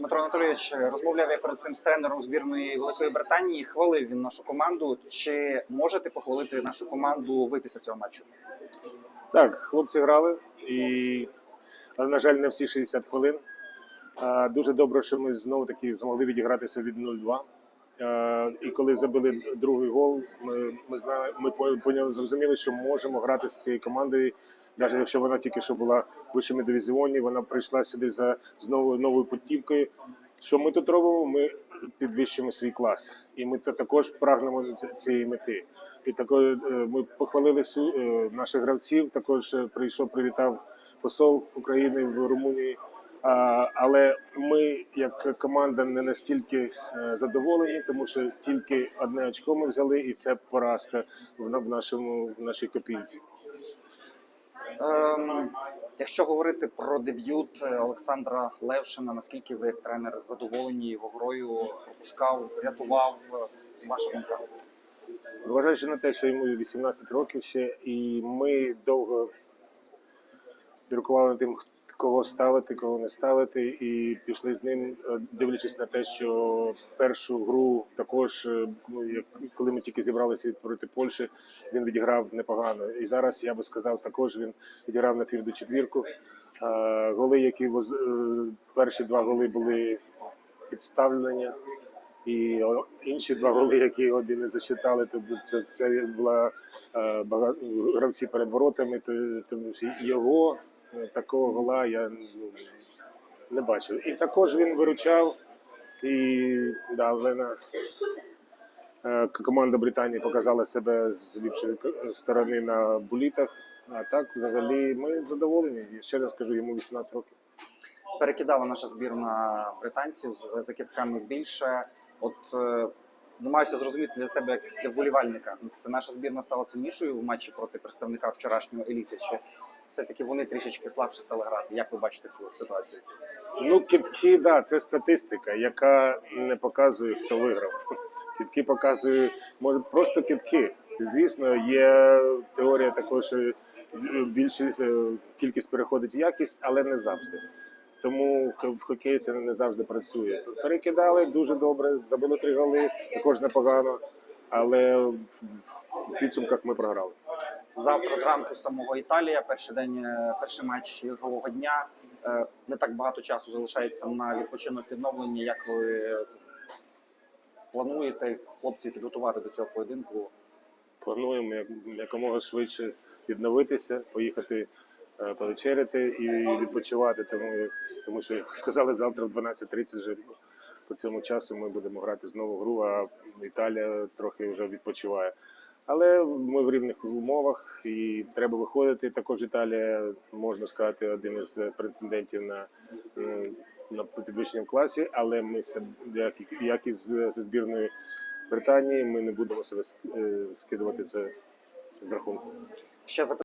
Дмитро Анатолійович розмовляв я перед цим з тренером збірної Великої Британії. Хвалив він нашу команду. Чи можете похвалити нашу команду ви після цього матчу? Так, хлопці грали, і, але, на жаль, не всі 60 хвилин. Дуже добре, що ми знову таки змогли відігратися від 0-2. І коли забили другий гол, ми, ми, знали, ми поняли, зрозуміли, що можемо грати з цією командою, навіть якщо вона тільки що була в вищому дивізіоні, вона прийшла сюди за знову новою путівкою. Що ми тут робимо? Ми підвищуємо свій клас, і ми та- також прагнемо ці- цієї мети. І також е, ми похвалили е, наших гравців. Також е, прийшов, привітав посол України в Румунії. Але ми, як команда, не настільки задоволені, тому що тільки одне очко ми взяли, і це поразка в нашому в нашій копійці. Ем, якщо говорити про дебют е, Олександра Левшина, наскільки ви як тренер задоволені його грою, пропускав, рятував е, ваша думка? Зважаючи на те, що йому 18 років ще, і ми довго міркували над тим, кого ставити, кого не ставити, і пішли з ним, е, дивлячись на те, що першу гру також, е, ну, коли ми тільки зібралися проти Польщі, він відіграв непогано. І зараз я би сказав, також він відіграв на тверду четвірку. Е, Голи, які перші два голи були підставлення. І інші два голи, які один не засчитали, то це все була е, бага- гравці перед воротами. То, що його такого гола я ну, не бачив. І також він виручав. І да, але е, команда Британії показала себе з ліпшої сторони на булітах. А так, взагалі, ми задоволені. І ще раз кажу, йому 18 років. Перекидала наша збірна британців з закидками більше. От е, намагаюся зрозуміти для себе як для вболівальника. Це наша збірна стала сильнішою в матчі проти представника вчорашнього еліти. Чи все-таки вони трішечки слабше стали грати? Як ви бачите цю ситуацію? Ну, кітки, да, це статистика, яка не показує, хто виграв. Кітки показує, може, просто кітки. Звісно, є теорія також, що більшість е, кількість переходить в якість, але не завжди. Тому в хокеї це не завжди працює. Перекидали дуже добре, забили три голи, також непогано, але в підсумках ми програли. Завтра зранку самого Італія, перший день, е, перший матч ігрового дня. Е, Не так багато часу залишається на відпочинок відновлення. Як ви плануєте хлопців підготувати до цього поєдинку? плануємо якомога швидше відновитися, поїхати е, повечеряти і відпочивати. Тому, тому що, як сказали, завтра в 12.30 вже по цьому часу ми будемо грати знову гру, а Італія трохи вже відпочиває. Але ми в рівних умовах і треба виходити. Також Італія, можна сказати, один із претендентів на, на в класі, але ми як, і- як і з, зі збірною Британії, ми не будемо себе е, скидувати це з рахунку.